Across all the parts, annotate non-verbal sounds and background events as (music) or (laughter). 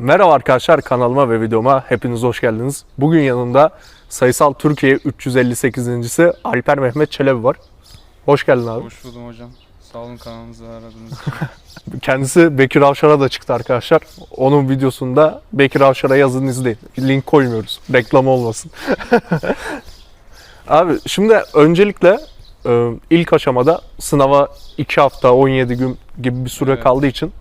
Merhaba arkadaşlar kanalıma ve videoma hepiniz hoş geldiniz. Bugün yanımda sayısal Türkiye 358.si Alper Mehmet Çelebi var. Hoş geldin abi. Hoş buldum hocam. Sağ olun kanalımızı aradığınız için. (laughs) Kendisi Bekir Avşar'a da çıktı arkadaşlar. Onun videosunda Bekir Avşar'a yazın izleyin. Link koymuyoruz. Reklam olmasın. (laughs) abi şimdi öncelikle e, ilk aşamada sınava 2 hafta 17 gün gibi bir süre Evet. kaldığı için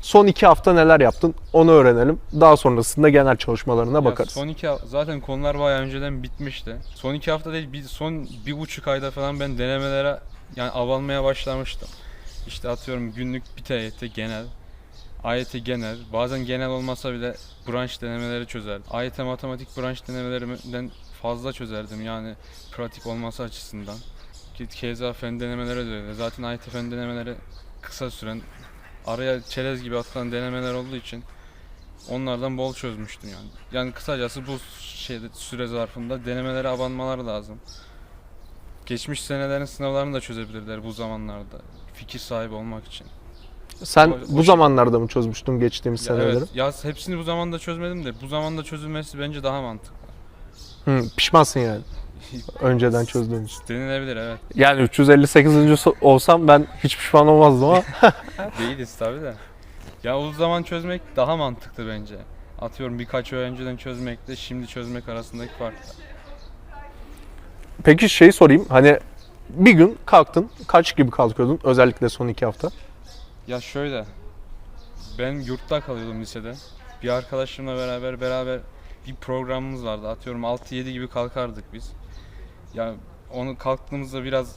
son 2 hafta neler yaptın onu öğrenelim. Daha sonrasında genel çalışmalarına bakarız. son iki ha- zaten konular bayağı önceden bitmişti. Son iki hafta değil, bir, son bir buçuk ayda falan ben denemelere yani avalmaya başlamıştım. İşte atıyorum günlük bir TYT genel, AYT genel, bazen genel olmasa bile branş denemeleri çözerdim. AYT matematik branş denemelerimden fazla çözerdim yani pratik olması açısından. Ki Keza fen denemeleri de öyle. Zaten AYT fen denemeleri kısa süren, araya çerez gibi atılan denemeler olduğu için Onlardan bol çözmüştüm yani. Yani kısacası bu şeyde süre zarfında denemelere abanmalar lazım. Geçmiş senelerin sınavlarını da çözebilirler bu zamanlarda. Fikir sahibi olmak için. Sen o- o bu şey- zamanlarda mı çözmüştün geçtiğimiz Ya seneleri? evet, ya hepsini bu zamanda çözmedim de bu zamanda çözülmesi bence daha mantıklı. Hı, pişmansın yani. (laughs) Önceden çözdüğün için. Denilebilir evet. Yani 358. so- olsam ben hiç pişman olmazdım ama (laughs) Değiliz tabi de. Ya o zaman çözmek daha mantıklı bence. Atıyorum birkaç ay önceden çözmekle şimdi çözmek arasındaki fark. peki şey sorayım hani bir gün kalktın kaç gibi kalkıyordun özellikle son iki hafta? Ya şöyle. Ben yurtta kalıyordum lisede. Bir arkadaşımla beraber beraber bir programımız vardı. Atıyorum 6-7 gibi kalkardık biz. Ya onu kalktığımızda biraz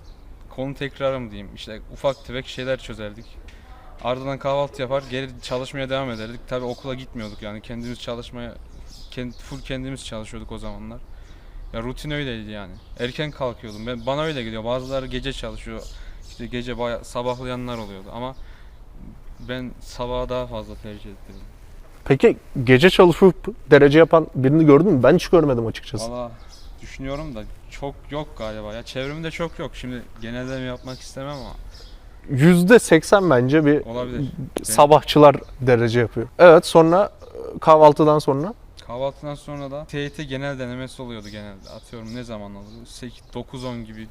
konu tekrarı mı diyeyim. İşte ufak tefek şeyler çözerdik. Ardından kahvaltı yapar, geri çalışmaya devam ederdik. Tabi okula gitmiyorduk yani kendimiz çalışmaya, kend, full kendimiz çalışıyorduk o zamanlar. Ya rutin öyleydi yani. Erken kalkıyordum. Ben bana öyle geliyor. Bazıları gece çalışıyor. İşte gece baya sabahlayanlar oluyordu ama ben sabaha daha fazla tercih ettim. Peki gece çalışıp derece yapan birini gördün mü? Ben hiç görmedim açıkçası. Valla düşünüyorum da çok yok galiba ya. Çevremde çok yok. Şimdi genelleme yapmak istemem ama Yüzde seksen bence bir olabilir. sabahçılar derece yapıyor. Evet sonra e, kahvaltıdan sonra Kahvaltıdan sonra da TYT genel denemesi oluyordu genelde. Atıyorum ne zaman oldu? 8 9-10 gibi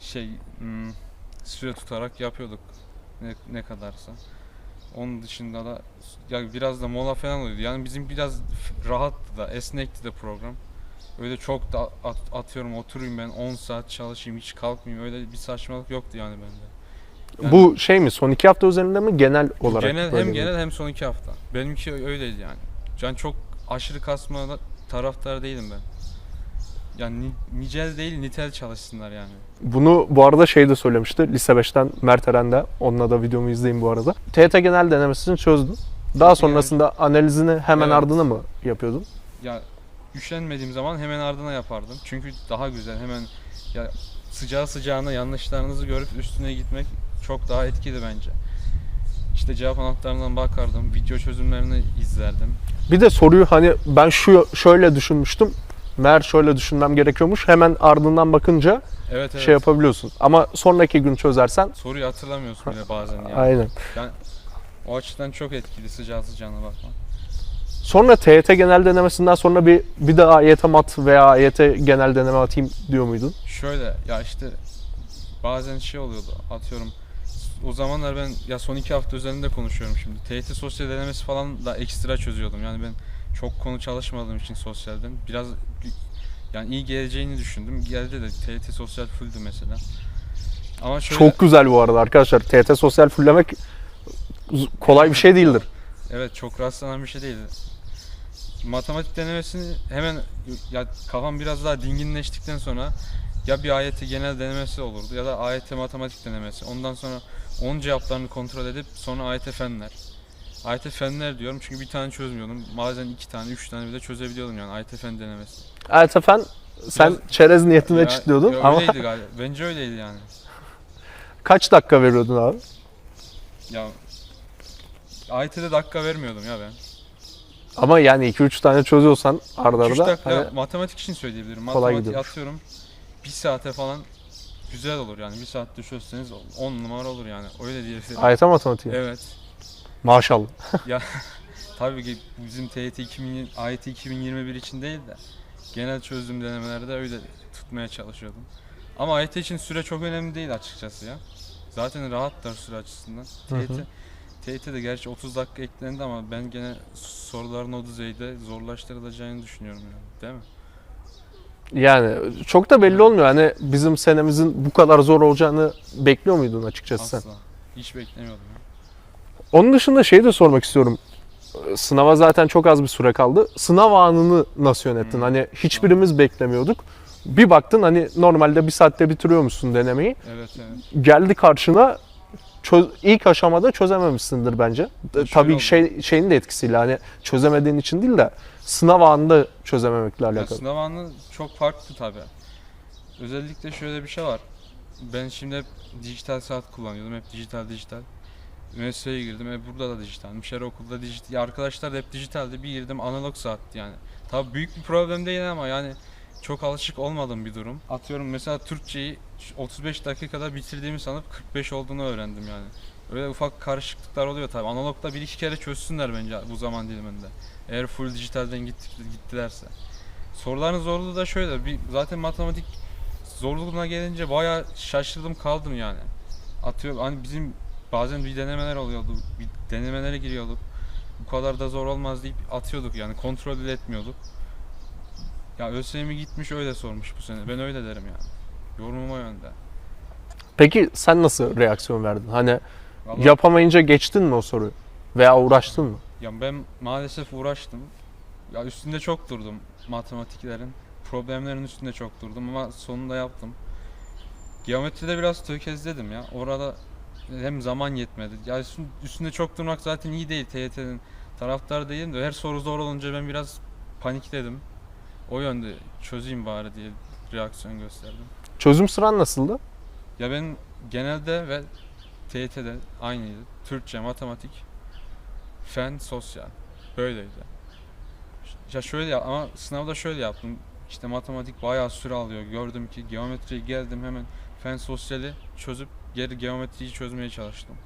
şey hmm, süre tutarak yapıyorduk. Ne, ne kadarsa. Onun dışında da ya biraz da mola falan oluyordu. Yani bizim biraz rahattı da, esnekti de program. Öyle çok da at- atıyorum oturayım ben 10 saat çalışayım hiç kalkmayayım. Öyle bir saçmalık yoktu yani bende. Yani- bu şey mi son iki hafta üzerinde mi genel olarak? Genel hem mi? genel hem son iki hafta. Benimki öyleydi yani. Can çok aşırı kasma taraftar değilim ben. Yani ni- nicel değil nitel çalışsınlar yani. Bunu bu arada şey de söylemişti. Lise 5'ten Mert Eren de. Onunla da videomu izleyin bu arada. TET genel denemesini çözdün. Daha sonrasında analizini hemen Evet. ardına mı yapıyordun? Ya üşenmediğim zaman hemen ardına yapardım. Çünkü daha güzel hemen ya sıcağı sıcağına yanlışlarınızı görüp üstüne gitmek çok daha etkili bence. İşte cevap anahtarından bakardım, video çözümlerini izlerdim. Bir de soruyu hani ben şu şöyle düşünmüştüm. Meğer şöyle düşünmem gerekiyormuş. Hemen ardından bakınca Evet evet. şey yapabiliyorsun. Ama sonraki gün çözersen Soruyu hatırlamıyorsun bile bazen yani. aynen. O açıdan çok etkili sıcağı sıcağına bakmak. Sonra TYT genel denemesinden sonra bir bir daha AYT mat veya AYT genel deneme atayım diyor muydun? Şöyle ya işte bazen şey oluyordu atıyorum o zamanlar ben ya son iki hafta üzerinde konuşuyorum şimdi. TYT sosyal denemesi falan da ekstra çözüyordum. Yani ben çok konu çalışmadığım için sosyalden biraz yani iyi geleceğini düşündüm. Geldi de TYT sosyal fulldü mesela. Ama şöyle Çok güzel bu arada arkadaşlar. TYT sosyal fullemek z- kolay bir şey değildir. evet çok rastlanan bir şey değildi. Matematik denemesini hemen ya kafam biraz daha dinginleştikten sonra ya bir AYT genel denemesi olurdu ya da AYT matematik denemesi. Ondan sonra onun cevaplarını kontrol edip sonra AYT fenler. AYT fenler diyorum çünkü bir tane çözmüyordum. Bazen iki tane, üç tane bile çözebiliyordum yani AYT fen denemesi. AYT fen sen Biraz- çerez niyetine Ya- çıtlıyordun ya ama Öyleydi galiba. Bence öyleydi yani. kaç dakika veriyordun abi? Ya AYT'de dakika vermiyordum ya ben. Ama yani 2-3 tane çözüyorsan arda 3 arda dakika hani matematik için söyleyebilirim. Matematik atıyorum bir saate falan güzel olur yani. Bir saatte çözseniz 10 numara olur yani. Öyle diyebilirim. AYT matematiği. Evet. Maşallah. (laughs) tabii ki bizim TYT 2020, AYT 2021 için değil de genel çözdüğüm denemelerde öyle tutmaya çalışıyordum. Ama AYT için süre çok önemli değil açıkçası ya. Zaten rahatlar süre açısından. TYT, TYT de gerçi 30 dakika eklendi ama ben gene soruların o düzeyde zorlaştırılacağını düşünüyorum yani. Değil mi? Yani çok da belli olmuyor. Hani bizim senemizin bu kadar zor olacağını bekliyor muydun açıkçası sen? Asla. Hiç beklemiyordum ya. Onun dışında şeyi de sormak istiyorum. Sınava zaten çok az bir süre kaldı. Sınav anını nasıl yönettin? Hmm. Hani hiçbirimiz beklemiyorduk. Bir baktın hani normalde bir saatte bitiriyormuşsun denemeyi. Evet evet. Geldi karşına çöz, ilk aşamada çözememişsindir bence. Şöyle Tabii oldu. şey, şeyin de etkisiyle hani çözemediğin için değil de sınav anında çözememekle Ya alakalı. sınav anı çok farklı tabi. Özellikle şöyle bir şey var. Ben şimdi hep dijital saat kullanıyordum. Hep dijital dijital. Üniversiteye girdim. E burada da dijitalmiş. Her okulda dijital. Arkadaşlar da hep dijitaldi. Bir girdim analog saatti yani. Tabi büyük bir problem değil ama yani çok alışık olmadığım bir durum. Atıyorum mesela Türkçeyi 35 dakikada bitirdiğimi sanıp 45 olduğunu öğrendim yani. Öyle ufak karışıklıklar oluyor tabi. Analogda bir iki kere çözsünler bence bu zaman diliminde. Eğer full dijitalden gitti, gittilerse. Soruların zorluğu da şöyle. Bir, zaten matematik zorluğuna gelince bayağı şaşırdım kaldım yani. Atıyorum hani bizim bazen bir denemeler oluyordu. Bir denemelere giriyorduk. Bu kadar da zor olmaz deyip atıyorduk yani kontrol bile etmiyorduk. Ya ÖSYM gitmiş öyle sormuş bu sene. Ben öyle derim yani. Yorumum o yönde. Peki sen nasıl reaksiyon verdin? Hani Vallahi- yapamayınca geçtin mi o soruyu? Veya uğraştın mı? Ya ben maalesef uğraştım. Ya üstünde çok durdum matematiklerin. Problemlerin üstünde çok durdum ama sonunda yaptım. Geometride biraz tökezledim ya. Orada hem zaman yetmedi. Ya üstün- üstünde çok durmak zaten iyi değil TYT'nin taraftar değilim de her soru zor olunca ben biraz panikledim. O yönde çözeyim bari diye reaksiyon gösterdim. Çözüm sıran nasıldı? Ya ben genelde ve TYT'de aynıydı. Türkçe, matematik, fen, sosyal. Böyleydi. Ya şöyle ama sınavda şöyle yaptım. İşte matematik bayağı süre alıyor. Gördüm ki geometriye geldim hemen fen sosyali çözüp geri geometriyi çözmeye çalıştım.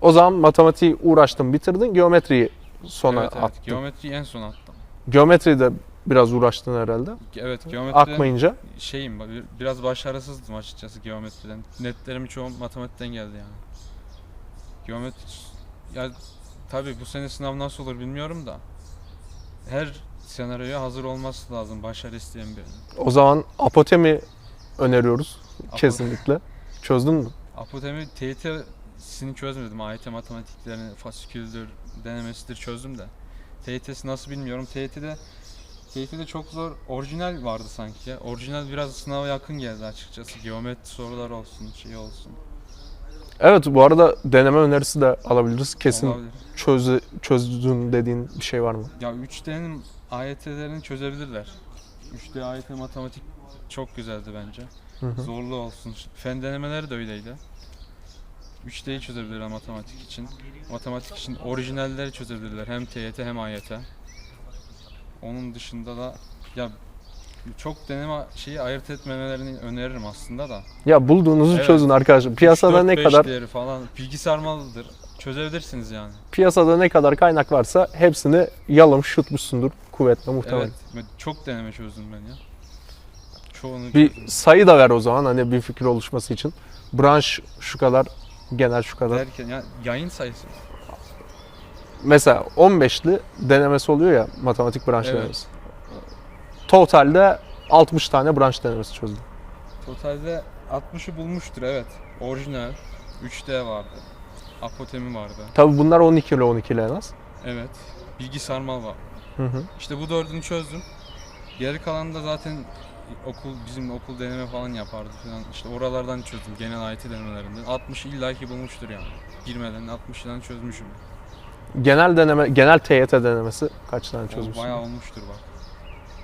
O zaman matematiği uğraştın, bitirdin. Geometriyi sona evet, evet. attın. Geometriyi en son attım. Geometriyi de biraz uğraştın herhalde. Evet geometride Akmayınca. şeyim bir- biraz başarısızdım açıkçası geometriden. Netlerim çoğu matematikten geldi yani. Geometri ya tabii bu sene sınav nasıl olur bilmiyorum da her senaryoya hazır olması lazım başarı isteyen birinin. O zaman apotemi öneriyoruz Apo- kesinlikle. Çözdün mü? Apotemi TYT'sini çözmedim. AYT matematiklerini fasiküldür, denemesidir çözdüm de. TYT'si nasıl bilmiyorum. TYT'de TYT'de çok zor. Orijinal vardı sanki ya. Orijinal biraz sınava yakın geldi açıkçası. Geometri sorular olsun, şey olsun. Evet bu arada deneme önerisi de alabiliriz. Kesin Olabilir. çöz, çözdün dediğin bir şey var mı? Ya 3D'nin AYT'lerini çözebilirler. 3D AYT matematik çok güzeldi bence. Hı hı. Zorlu olsun. Fen denemeleri de öyleydi. 3D'yi çözebilirler matematik için. Matematik için orijinalleri çözebilirler. Hem TYT hem AYT. Onun dışında da ya çok deneme şeyi ayırt etmemelerini öneririm aslında da. Ya bulduğunuzu Evet. çözün arkadaşlar. Piyasada 3, 4, ne 5 kadar değeri falan bilgi sarmalıdır. Çözebilirsiniz yani. piyasada ne kadar kaynak varsa hepsini yalamış yutmuşsundur kuvvetle muhtemelen. Evet. Çok deneme çözdüm ben ya. Çoğunu Bir çözdüm. sayı da ver o zaman hani bir fikir oluşması için. Branş şu kadar, genel şu kadar. Derken ya yayın sayısı. Mesela 15'li denemesi oluyor ya matematik branş Evet. denemesi. Totalde 60 tane branş denemesi çözdüm. Totalde 60'ı bulmuştur evet. Orijinal 3D vardı. Apotemi vardı. Tabi bunlar 12 ile 12 ile en az. Evet. Bilgi sarmal var. Hı hı. İşte bu dördünü çözdüm. Geri kalanı da zaten okul bizim okul deneme falan yapardı falan. İşte oralardan çözdüm genel IT denemelerinden. 60'ı illaki bulmuştur yani. Girmeden 60'dan çözmüşüm. Genel deneme, genel TYT denemesi kaç tane O çözmüşsün? bayağı olmuştur bak.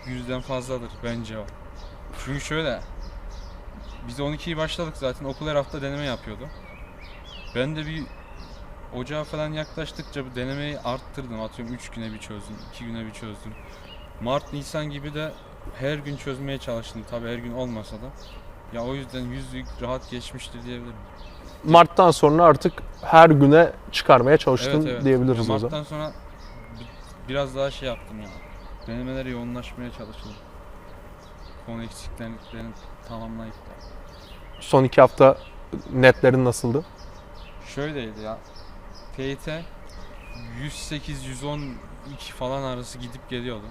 Yüzden fazladır bence o. Çünkü şöyle. Biz 12'yi başladık zaten okul her hafta deneme yapıyordu. Ben de bir ocağa falan yaklaştıkça bu denemeyi arttırdım. Atıyorum 3 güne bir çözdüm, 2 güne bir çözdüm. Mart, Nisan gibi de her gün çözmeye çalıştım. Tabi her gün olmasa da. Ya o yüzden yüzlük rahat geçmiştir diyebilirim. Mart'tan sonra artık her güne çıkarmaya çalıştın Evet evet. diyebiliriz Ya o zaman. Mart'tan sonra biraz daha şey yaptım ya. Denemelere yoğunlaşmaya çalıştım. Konu eksiklerini tamamlayıp da. Son iki hafta netlerin nasıldı? Şöyleydi ya. TYT 108-112 falan arası gidip geliyordu.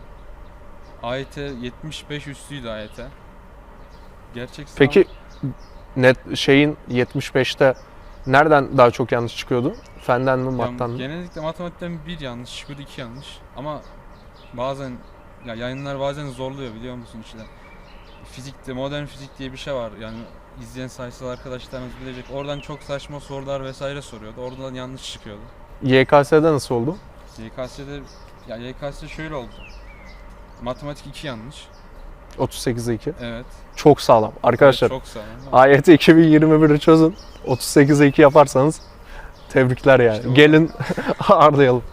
AYT 75 üstüydü AYT. Gerçek sınav- Peki net şeyin 75'te nereden daha çok yanlış çıkıyordu? Fenden mi, Ya mattan mı? genellikle matematikten bir yanlış çıkıyordu, iki yanlış. Ama bazen ya yayınlar bazen zorluyor biliyor musun işte. Fizikte modern fizik diye bir şey var. Yani izleyen sayısal arkadaşlarımız bilecek. Oradan çok saçma sorular vesaire soruyordu. Oradan yanlış çıkıyordu. YKS'de nasıl oldu? YKS'de ya YKS şöyle oldu. Matematik 2 yanlış. 38'e 2. Evet. Çok sağlam. Arkadaşlar Çok sağ olun. AYT 2021'i çözün. 38'e 2 yaparsanız tebrikler yani. İşte Gelin (laughs) ağırlayalım.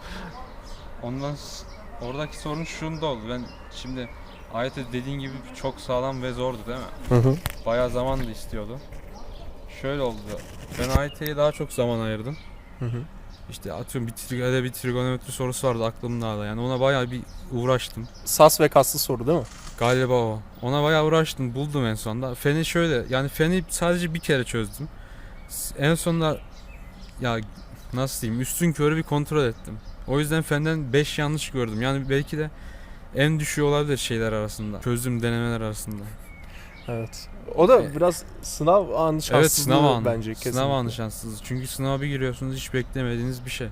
Ondan oradaki sorun şunda oldu. Ben şimdi AYT dediğin gibi çok sağlam ve zordu değil mi? Hı hı. Bayağı zaman da istiyordu. Şöyle oldu. Ben AYT'ye daha çok zaman ayırdım. Hı hı. İşte atıyorum bir, tri- bir trigonometri sorusu vardı aklımda da. Yani ona bayağı bir uğraştım. Sas ve kaslı soru değil mi? Galiba o. Ona bayağı uğraştım. Buldum en sonunda. Feni şöyle. Yani feni sadece bir kere çözdüm. En sonunda ya nasıl diyeyim üstün körü bir kontrol ettim. O yüzden fenden 5 yanlış gördüm. Yani belki de en düşüğü olabilir şeyler arasında. Çözdüğüm denemeler arasında. Evet. O da E- biraz sınav anı şanssızlığı Evet sınav anı. bence kesinlikle. Sınav anı şanssızlığı. Çünkü sınava bir giriyorsunuz hiç beklemediğiniz bir şey.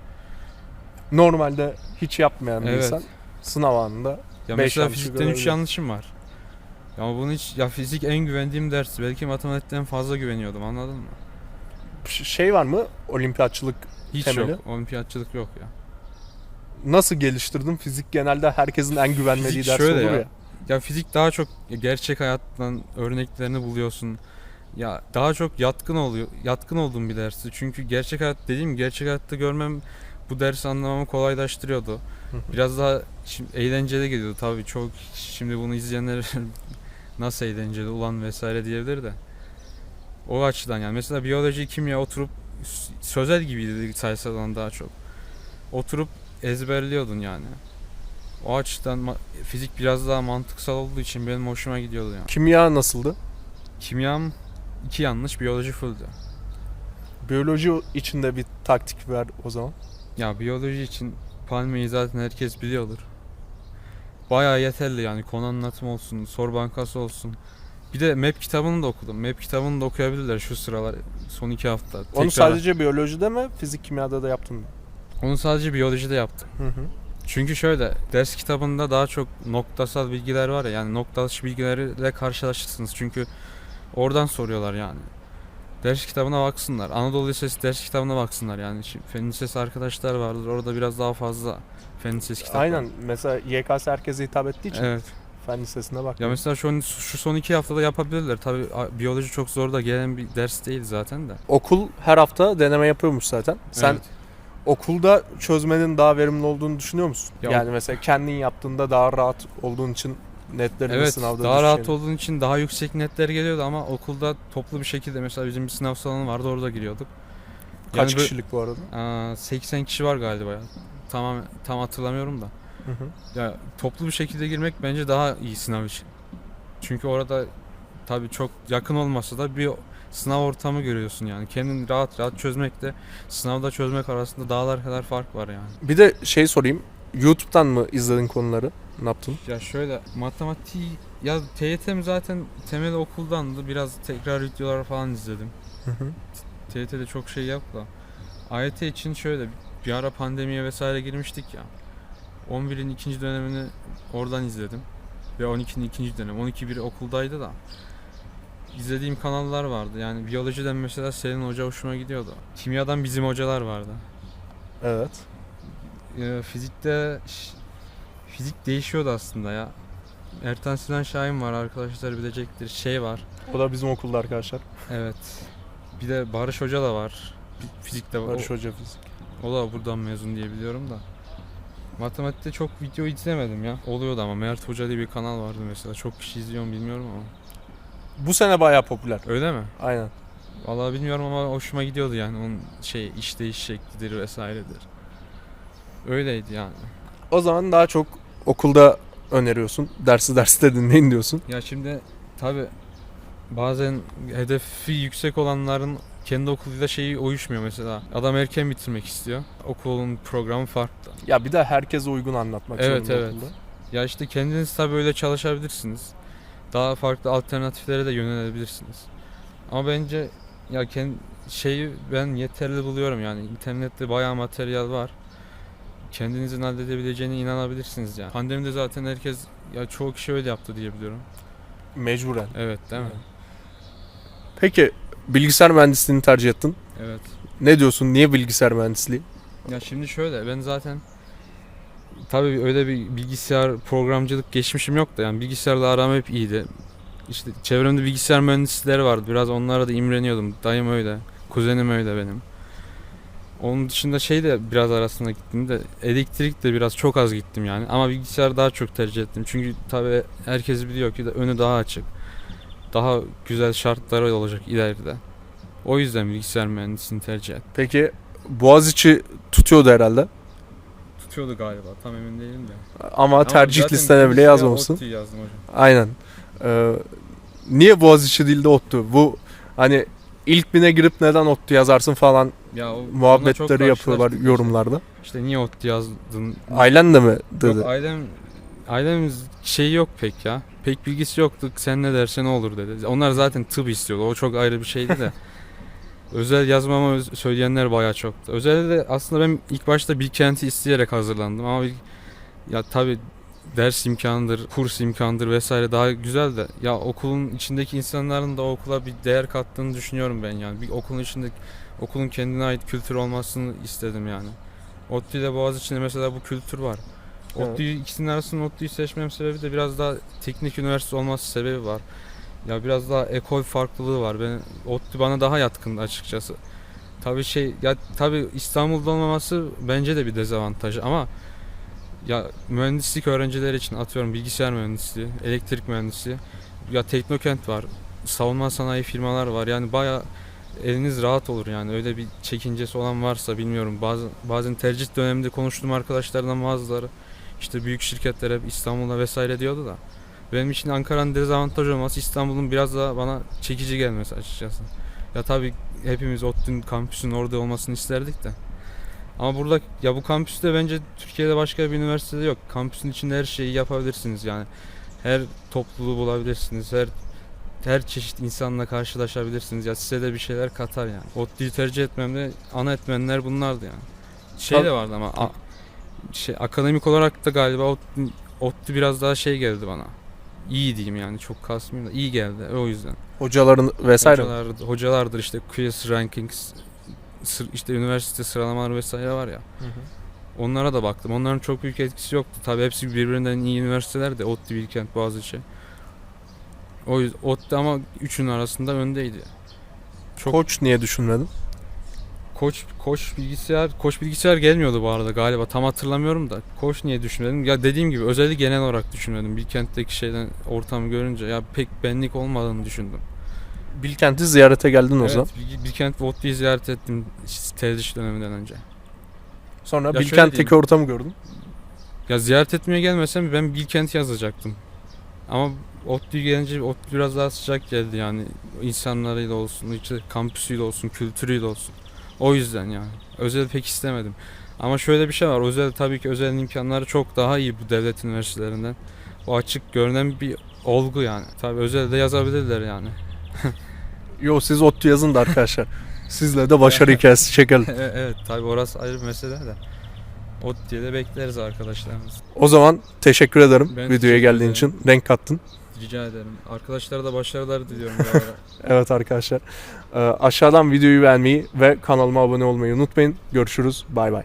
Normalde hiç yapmayan bir Evet. insan sınav anında Ya mesela fizikten 3 görebilir. yanlışım var. Ya bunu hiç ya fizik en güvendiğim ders. Belki matematikten fazla güveniyordum anladın mı? Şey var mı? Olimpiyatçılık Hiç Temeli? yok. Olimpiyatçılık yok ya. nasıl geliştirdin? Fizik genelde herkesin en güvenmediği Fizik ders şöyle olur ya. ya. Ya fizik daha çok gerçek hayattan örneklerini buluyorsun. Ya daha çok yatkın oluyor. Yatkın olduğum bir dersti. Çünkü gerçek hayat dediğim gerçek hayatta görmem bu dersi anlamamı kolaylaştırıyordu. Biraz daha şimdi eğlenceli geliyordu tabii çok şimdi bunu izleyenler (laughs) nasıl eğlenceli ulan vesaire diyebilir de. O açıdan yani mesela biyoloji, kimya oturup sözel gibiydi sayısaldan daha çok. Oturup ezberliyordun yani. O açıdan fizik biraz daha mantıksal olduğu için benim hoşuma gidiyordu yani. Kimya nasıldı? Kimyam iki yanlış, biyoloji fulldü. Biyoloji içinde bir taktik ver o zaman. Ya biyoloji için palmiyeyi zaten herkes biliyordur. Bayağı yeterli yani konu anlatımı olsun, soru bankası olsun. Bir de map kitabını da okudum. Map kitabını da okuyabilirler şu sıralar son iki hafta. Onu Tekrar- sadece biyolojide mi, fizik kimyada da yaptın mı? Onu sadece biyolojide yaptım. Hı hı. Çünkü şöyle ders kitabında daha çok noktasal bilgiler var ya yani noktalı bilgilerle karşılaşırsınız. Çünkü oradan soruyorlar yani. Ders kitabına baksınlar. Anadolu Lisesi ders kitabına baksınlar yani. Şimdi Fen Lisesi arkadaşlar vardır. Orada biraz daha fazla Fen Lisesi kitap var. Aynen. Mesela YKS herkese hitap ettiği için Evet. fen lisesine bak. Ya mesela şu, şu son iki haftada yapabilirler. Tabii a- biyoloji çok zor da gelen bir ders değil zaten de. Okul her hafta deneme yapıyormuş zaten. Sen Evet. Okulda çözmenin daha verimli olduğunu düşünüyor musun? Ya yani mesela kendin yaptığında daha rahat olduğun için netlerin Evet sınavda daha rahat düşeceğini. olduğun için daha yüksek netler geliyordu ama okulda toplu bir şekilde mesela bizim bir sınav salonu vardı orada giriyorduk. Kaç Yani kişilik bu arada? Aa, 80 kişi var galiba ya. Tamam tam hatırlamıyorum da. Hı hı. Ya toplu bir şekilde girmek bence daha iyi sınav için. Çünkü orada tabii çok yakın olmasa da bir sınav ortamı görüyorsun yani. Kendin rahat rahat çözmekle sınavda çözmek arasında dağlar kadar fark var yani. Bir de şey sorayım. YouTube'dan mı izledin konuları? Ne yaptın? Ya şöyle matematiği ya TYT'm zaten temeli okuldandı. Biraz tekrar videolar falan izledim. Hı hı. TYT'de çok şey yok da. AYT için şöyle bir ara pandemiye vesaire girmiştik ya. 11'in ikinci dönemini oradan izledim. Ve 12'nin ikinci dönemi. 12 bir okuldaydı da. İzlediğim kanallar vardı. Yani biyolojiden mesela Selin Hoca hoşuma gidiyordu. Kimyadan bizim hocalar vardı. Evet. Ee, fizikte fizik değişiyordu aslında ya. Ertan Sinan Şahin var arkadaşlar bilecektir. Şey var. O da bizim okulda arkadaşlar. Evet. Bir de Barış Hoca da var. Fi- Fizikte var. Barış O, Hoca fizik. o da buradan mezun diye biliyorum da. Matematikte çok video izlemedim ya. Oluyordu ama Mert Hoca diye bir kanal vardı mesela. Çok kişi izliyor mu bilmiyorum ama. Bu sene bayağı popüler. Öyle mi? Aynen. Vallahi bilmiyorum ama hoşuma gidiyordu yani. Onun şey işleyiş şeklidir vesairedir. Öyleydi yani. O zaman daha çok okulda öneriyorsun. Dersi derste dinleyin diyorsun. Ya şimdi tabi bazen hedefi yüksek olanların kendi okuluyla şeyi uyuşmuyor mesela. Adam erken bitirmek istiyor. Okulun programı farklı. Ya bir de herkese uygun anlatmak Evet, zorunda evet. okulda. Ya işte kendiniz tabi öyle çalışabilirsiniz. Daha farklı alternatiflere de yönelebilirsiniz. Ama bence ya kendi şeyi ben yeterli buluyorum yani. İnternette bayağı materyal var. Kendinizin halledebileceğine inanabilirsiniz yani. Pandemide zaten herkes ya çoğu kişi öyle yaptı diye biliyorum. Mecburen. Evet değil mi? Peki bilgisayar mühendisliğini tercih ettin. Evet. Ne diyorsun? Niye bilgisayar mühendisliği? Ya şimdi şöyle ben zaten tabii öyle bir bilgisayar programcılık geçmişim yok da yani bilgisayarda aram hep iyiydi. İşte çevremde bilgisayar mühendisleri vardı. Biraz onlara da imreniyordum. Dayım öyle. Kuzenim öyle benim. Onun dışında şey de biraz arasında gittim de elektrik de biraz çok az gittim yani. Ama bilgisayar daha çok tercih ettim. Çünkü tabii herkes biliyor ki de önü daha açık. Daha güzel şartları olacak ileride. O yüzden bilgisayar mühendisliğini tercih ettim. Peki Boğaziçi tutuyordu herhalde. Tutuyordu galiba. Tam emin değilim de. Ama, tercih zaten listene bile yazmamışsın. ODTÜ yazdım hocam. Aynen. Ee, niye Boğaziçi değil de ODTÜ? Bu hani ilk bine girip neden ODTÜ yazarsın falan Ya o- çok muhabbetleri yapıyorlar karşılaştık işte. yorumlarda. İşte niye ODTÜ yazdın? Ailen de mi dedi? Yok ailem ailemiz şeyi yok pek ya. Pek bilgisi yoktu. Sen ne dersen olur dedi. Onlar zaten tıp istiyordu. O çok ayrı bir şeydi de. (laughs) Özel yazmamı öz- söyleyenler bayağı çoktu. Özel de aslında ben ilk başta Bilkent'i isteyerek hazırlandım ama ya tabi ders imkanıdır, kurs imkanıdır vesaire daha güzel de ya okulun içindeki insanların da okula bir değer kattığını düşünüyorum ben yani. Bir okulun içinde okulun kendine ait kültür olmasını istedim yani. ODTÜ ile Boğaziçi'nde mesela bu kültür var. Evet. İkisinin arasında ODTÜ'yü seçmem sebebi de biraz daha teknik üniversite olması sebebi var. Ya biraz daha ekol farklılığı var. Ben ODTÜ bana daha yatkındı açıkçası. Tabii şey ya tabii İstanbul'da olmaması bence de bir dezavantaj ama ya mühendislik öğrencileri için atıyorum bilgisayar mühendisliği, elektrik mühendisliği, ya Teknokent var, savunma sanayi firmalar var. Yani baya eliniz rahat olur yani. Öyle bir çekincesi olan varsa bilmiyorum. Bazı bazen tercih döneminde konuştuğum arkadaşlardan bazıları işte büyük şirketler hep İstanbul'da vesaire diyordu da benim için Ankara'nın dezavantaj olması İstanbul'un biraz daha bana çekici gelmesi açıkçası. Ya tabii hepimiz ODTÜ'nün kampüsün orada olmasını isterdik de. Ama burada ya bu kampüste bence Türkiye'de başka bir üniversitede yok. Kampüsün içinde her şeyi yapabilirsiniz yani. Her topluluğu bulabilirsiniz. Her her çeşit insanla karşılaşabilirsiniz. Ya size de bir şeyler katar yani. ODTÜ'yü tercih etmemde ana etmenler bunlardı yani. Şey de vardı ama a- şey akademik olarak da galiba ODTÜ, ODTÜ biraz daha şey geldi bana. İyi diyeyim yani çok kasmayayım da iyi geldi o yüzden. Hocaların vesaire. mi? Hocalar, hocalardır işte quiz rankings sır- işte üniversite sıralamaları vesaire var ya. Onlara da baktım. Onların çok büyük etkisi yoktu. Tabii hepsi birbirinden iyi üniversiteler de ODTÜ, Bilkent, Boğaziçi. O yüzden ODTÜ ama üçünün arasında öndeydi. Çok Koç niye düşünmedin? Koç koç bilgisayar koç bilgisayar gelmiyordu bu arada galiba tam hatırlamıyorum da koç niye düşünmedim ya dediğim gibi özellikle genel olarak düşünmedim Bilkent'teki şeyden ortamı görünce ya pek benlik olmadığını düşündüm. Bilkent'i ziyarete geldin o zaman. Evet Bil- Bilkent ODTÜ'yü ziyaret ettim tercih döneminden önce. Sonra şöyle Bilkent'teki ortamı gördün. Ya ziyaret etmeye gelmesem ben Bilkent yazacaktım. Ama ODTÜ gelince ODTÜ biraz daha sıcak geldi yani insanlarıyla olsun, işte kampüsüyle olsun, kültürüyle olsun. O yüzden yani. Özel pek istemedim. Ama şöyle bir şey var. Özel tabii ki özel imkanları çok daha iyi bu devlet üniversitelerinden. O açık görünen bir olgu yani. Tabii özel de yazabilirler yani. Yo siz ODTÜ yazın da arkadaşlar. (laughs) Sizle de başarı hikayesi çekelim. (laughs) Evet tabii orası ayrı bir mesele de. ODTÜ'ye de bekleriz arkadaşlarımız. O zaman teşekkür ederim Ben videoya teşekkür geldiğin ederim. için. Renk kattın. Rica ederim. Arkadaşlara da başarılar diliyorum (laughs) bu. Evet arkadaşlar. Ee, aşağıdan videoyu beğenmeyi ve kanalıma abone olmayı unutmayın. Görüşürüz. Bay bay.